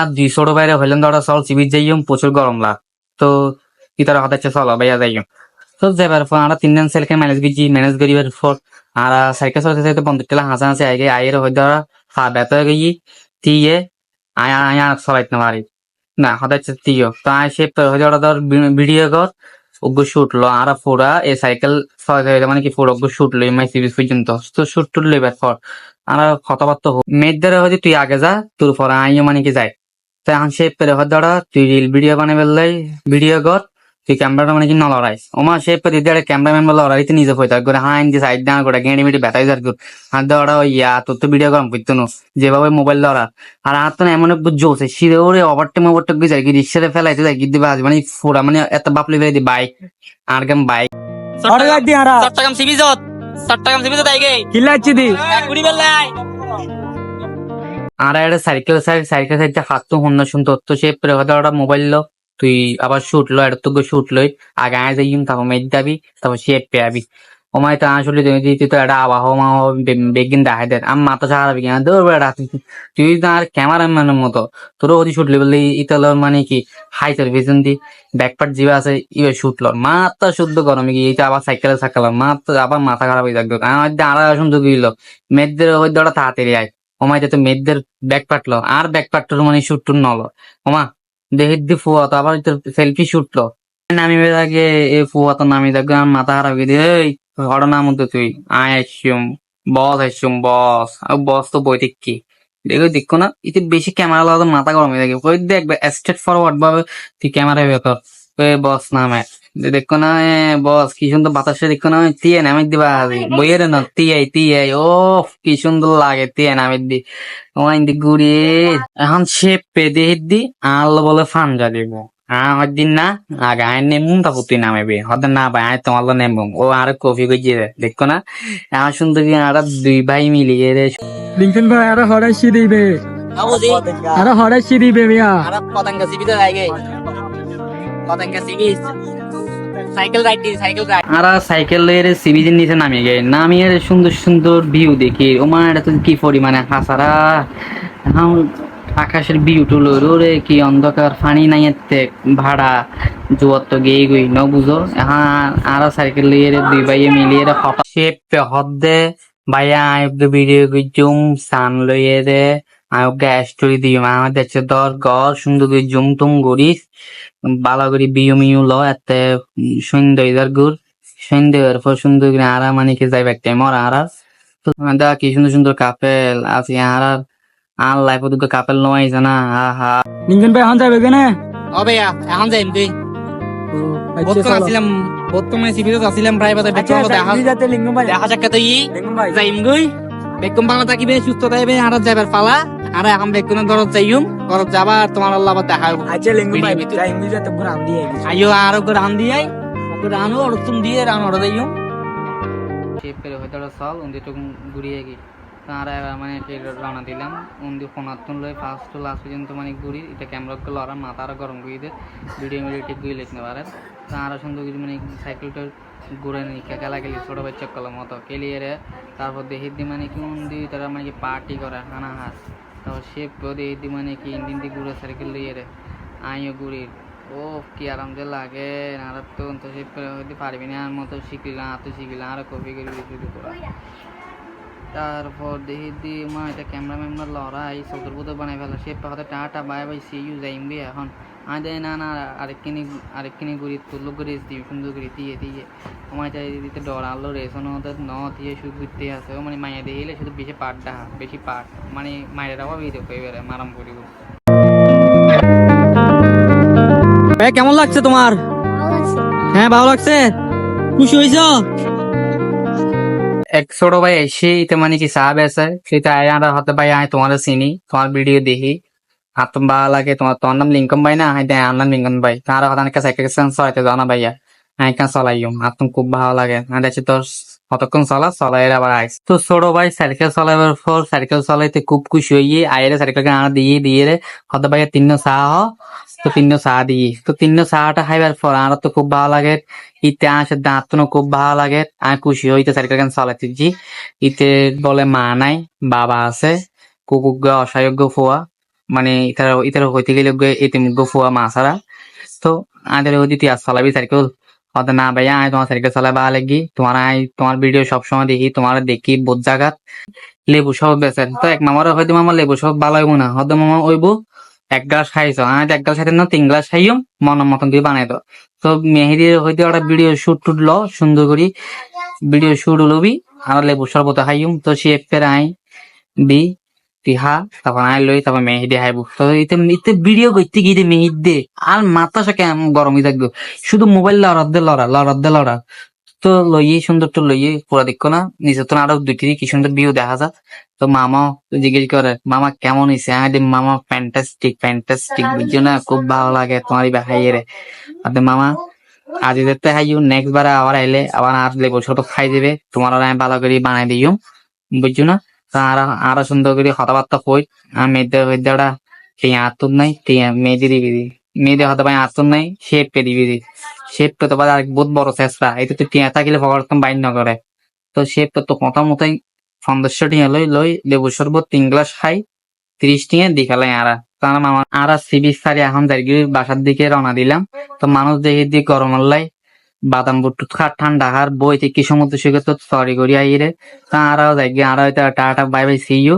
আর দুই বাইরে হইলেন ধরা চল চিবির যাইম প্রচুর গরম লাগ। তো কি তারা হঠাৎ চল ভাইয়া যাইম তো যাবার পর আমরা তিনজন সেলকে ম্যানেজ করছি ম্যানেজ করিবার পর আর সাইকেল চলতে চলতে বন্ধু টেলা হাসা হাসি আগে আয়ের হয়ে ধরা ফা ব্যথা হয়ে গিয়ে তিয়ে আয়া আয়া চলাইতে না পারি। না হঠাৎ তিয় তো আয় সে হয়ে ধরা ধর ভিডিও কর ওগো শুট লো। আর ফোরা এই সাইকেল মানে কি ফোর ওগো শুট লো এমআই সিরিজ পর্যন্ত। তো শুট টুট লইবার পর আমরা কথাবার্তা হোক মেয়েদের হয়তো তুই আগে যা, তোর পরে আইও মানে কি যাই তাই এখন সে পেরে হদ ধরা তুই রিল ভিডিও বানাই বেললাই ভিডিও কর তুই ক্যামেরাটা মানে কি ন লড়াইস ওমা সে পেরে দিতে ক্যামেরাম্যান বলে লড়াইতে নিজে হইতে করে হাইন যে সাইড ডান করে গেঁড়ি মিটি বেতাই যার কর। হাত ধরা ওই ইয়া তোর তো ভিডিও করাম করতো না যেভাবে মোবাইল ধরা। আর হাত তো এমন এক জোসে সিরে ওরে ওভারটেক ওভারটেক গিয়ে যায় কি রিক্সাতে ফেলাইতে যায় কি দিবে আজ মানে ফোরা মানে এত বাপলি বেড়ে দি বাইক আর গাম বাইক চট্টগ্রাম সিবিজত চট্টগ্রাম সিবিজত আইগে। কিল্লাচ্ছি দি। কুড়ি বেলায় আর একটা সাইকেল সাইড সাইকেল সাইড হাত তো হন্য শুনতো। তো সে প্রেহদাটা মোবাইল লো তুই আবার শুট লো এটা তো শুট লই। আগে আয় যাইম তারপর মেজ যাবি তারপর সে পেয়াবি ওমাই তো আসলে তুমি তুই তো একটা আবাহ মাহ বেগিন দেখাই দেন। আমি, মাথা সারাবি কিনা? দৌড় বেড়া, তুই তো আর ক্যামেরাম্যানের মতো। তোরও ওদি শুট লিবলি ইতালোর মানে কি? হাই সার্ভিসন দি ব্যাকপার্ট জিবা আছে ইয়ে শুট লর। মাথা শুদ্ধ গরমে গিয়ে এটা আবার সাইকেলে সাকালাম মাথা, আবার মাথা খারাপ হয়ে থাকবে আমার আড়াই সুন্দর গিল মেয়েদের ওই দড়া তাড়াতাড়ি আয়। ওমাই তো মেয়েদের ব্যাগ পাটলো আর ব্যাগ পাটলো মানে শুট টুট নলো। ওমা দেহের দি ফুয়া তো, আবার সেলফি শুটলো নামি আগে, এ ফুয়া তো নামি দেখবে আমার মাথা খারাপ হয়ে দিয়ে এই নাম তুই। আয় আসছুম বস আসছুম বস। আর বস তো বই কি? দেখো দেখো না, এতে বেশি ক্যামেরা লাগাতে মাথা গরম হয়ে থাকে দেখবে স্ট্রেট ফরওয়ার্ড ভাবে তুই ক্যামেরা ভেতর বস নামে। দেখো না এ বস কি সুন্দর বাতাসে দেখো না তিয়ে নামে দিবা। বইয়ের না তিয়াই তিয়াই ও কি সুন্দর লাগে দিয়ে নামে দি। ওয়াইন দি ঘুরে এখন সে পেদে দি আল বলে ফানজা দিব। আহ দিন না আগে আয় নেমুন তারপর তুই নামেবি। হতে না ভাই আয় তোমার লো নেমুন ও আর কফি গজিয়ে দে দেখো না এখন সুন্দর আর দুই ভাই মিলিয়ে রে। লিঙ্কন ভাই আরও হরাইছি দিবে। আরও হরাইছি দিবে মিয়া। আর পতঙ্গ সিবিজত আইগে Patenga sea beach cycle ride দি সাইকেল রাইড। আর সাইকেলের সিবিজের নিচে নামিয়ে গে নামিয়ে সুন্দর সুন্দর ভিউ দেখি। ও মা, এটা তো কি পরিমাণে হাসারা। আকাশের ভিউ টুলো রে, কি অন্ধকার ফানি নাই এতে, ভাড়া, জুয়ার তো গেই গই, ন বুঝো এখন আর সাইকেল লিয়ে দুই ভাইয়ে মিলিয়ে হঠাৎ সে পেহদ দে, ভাইয়া ভিডিও জুম সান লইয়ে রে আয়ুকে স্টোরি দিই আমার দেখছে দর গর সুন্দর করে জুম টুম করিস ভালো করে বিউ মিউ ল এতে সুন্দর ইদার গুড়। সুন্দর পর সুন্দর করে আরা মানে কি যাইবে একটা মর আরা। তো দা কি সুন্দর সুন্দর কাপেল আছে আর আর লাইফ দুটো কাপেল নয় জানা আহা লিঙ্কন ভাই এখন যাবে কেনে? ও ভাইয়া এখন যাইম তুই। বর্তমান আসিলাম বর্তমানে সিবিজত আসিলাম প্রায় বাদে আচ্ছা দেখা যাতে দেখা সাক্ষাৎ ই যাইম গই। বেকম ভালো থাকিবে সুস্থ থাকবে আর যাবার পালা। আর এখন বেকুনে ঘরত যাইম ঘর যাবার তোমার আল্লাহ আবার দেখা আচ্ছা লিঙ্গু ভাই মুই যাতে পুরো দিয়ে আইও আর ওকে রান আই। ওকে রানো ওর তুমি দিয়ে রান ওর যাইম শেপ করে হয়তো উন্দি তো ঘুরিয়ে গি তার এবার মানে রওনা দিলাম। উন্দি ফোনার তুন লই ফার্স্ট টু লাস্ট পর্যন্ত মানে ঘুরি, এটা ক্যামেরা করে লড়া, মাথা আরও গরম করে দিয়ে ভিডিও মিডিও ঠিক করে লিখতে পারে তা আরও সুন্দর কিছু মানে সাইকেলটা ঘুরে নি, খেলা খেলি ছোট বাচ্চা কলার মতো খেলিয়ে তারপর দেখি দি মানে কি উন্দি, তারা মানে কি পার্টি করে হানা হাস তারপর শেপ দেখি দি মানে কি ইন্ডিন দি ঘুরে সাইকেল লিয়ে রে আইও ঘুরি। ও কি আরাম যে লাগে আর তো সে পারবি না, আর মতো শিখলাম আর তো শিখলাম আর কপি করে শুরু করা তারপর দেখি দি মা এটা ক্যামেরা ম্যামেরা লড়াই সদর বোধ বানাই ফেলা। সে হয়তো tata bye bye see you যাইম বি এখন। আমি যাই না না আরেকখানি আরেকখানি ঘুরি তুলো করে দিই সুন্দর করে দিয়ে দিয়ে আমার চাই দিতে ডর আলো রেশন ওদের ন দিয়ে শুধু ঘুরতে আসে। মানে মাইয়া দেখলে শুধু বেশি পাট ডাহা বেশি পাট। মানে মায়ের আবার বিয়ে দেখো এবারে মারাম করিব ভাই কেমন লাগছে তোমার? হ্যাঁ ভালো লাগছে। খুশি হয়েছ? এক ছোট ভাই এসে ইতে মানে কি সাহাব আছে? সেটা আয় আমরা হতে ভাই আয় তোমার চিনি, তোমার ভিডিও দেখি। আর তুমি ভালো লাগে তোমার তোমার নাম লিঙ্কন ভাই না? হাই দেয় আমার নাম লিঙ্কন ভাই। তোমার হতে অনেক সাইকেল চলাইতে জানা ভাইয়া। আমি কেন চলাইম, আর তুমি খুব ভালো লাগে। আর দেখছি তোর কতক্ষণ চলা চলাই আবার আইস তো ছোট ভাই সাইকেল চলাইবার পর সাইকেল চলাইতে খুব খুশি হইয়ে আইরে সাইকেল আনা দিয়ে দিয়ে রে হতে ভাইয়া তিন চাহ হ, তো তিন চাহ দিয়ে। তো তিন চাহটা খাইবার পর আর তো খুব ভালো লাগে। ইতে আসে দাঁত খুব ভালো লাগে। আর খুশি হইতে সাইকেল গান চালাতেছি ইতে বলে মা নাই, বাবা আছে কুকুর অসহায়োগ্য ফোয়া মানে ইতার ইতার হইতে গেলে গে এতে মুগ্গ ফুয়া মাছারা তো আদের ওদি তুই আজ চালাবি সাইকেল হয়তো না ভাইয়া, আমি তোমার সাইকেল চালাই ভালো লাগি। তোমার আই, তোমার ভিডিও সবসময় দেখি, তোমার দেখি বোধ জাগাত। লেবু সব বেচেন। তো এক মামার হয়তো মামা লেবু সব ভালো হইব না। হয়তো মামা ওইব এক গ্লাস খাইছ। আমি এক গ্লাস খাইতে না, তিন গ্লাস খাইম, মনের মতন করে বানাই দাও তো মেহেদির হইতে একটা ভিডিও শুট টুট ল, সুন্দর করি। ভিডিও শুট লবি আর লেবু শরবত খাইম। তো সে ফের আই দি। তিহা তারপর আই লই তারপর মেহেদি হাইব তো ইতে ভিডিও করতে গিয়ে মেহিদ দে আর মাথা সে কেমন গরমই থাকবে? শুধু মোবাইল লড়ার দে লড়া লড়ার দে লড়া। তো লইয়ে সুন্দর তো লইয়ে পুরা দেখো না নিচে তো আরও দুইটি কি সুন্দর ভিউ দেখা যায় তো মামা জিজ্ঞেস করে মামা কেমন হয়েছে আমি বলি, মামা ফ্যান্টাস্টিক ফ্যান্টাস্টিক বুঝছ না খুব ভালো লাগে তোমার বাহাইয়ে রে মামা আজ যেতে হাইও নেক্সট বারে আবার আইলে আবার আর লেবু ছোট খাই দেবে তোমার আমি ভালো করে বানাই দিও বুঝছ না? আর আরও সুন্দর করে কথাবার্তা কই। আর মেয়েদের ওরা টিয়া আতুর নাই টিয়া মেয়েদের দিবি দি মেয়েদের হতে পারে আতুর নাই, শেপ পে দিবি শেপ তো পারে আর বহুত বড় চেষ্টা। এটা তো টিয়া থাকিলে ভগবান বাইন নকরে তো শেপ তো কথা মতোই পনেরোশো টিয়া লই লই লেবু শরবত, তিন গ্লাস খাই, ত্রিশ টিয়া দিখালাই আরা। তার মামা আরা সিবিচ সারি এখন দাঁড়িয়ে বাসার দিকে রওনা দিলাম। তো মানুষ দেখে দিয়ে গরম লাই বাদাম বুট খা ঠান্ডা হার বই থেকে কি সমুদ্র সৈকত তো সরি করি আইরে তা আরাও যাই আরা হয়তো tata, bye bye see you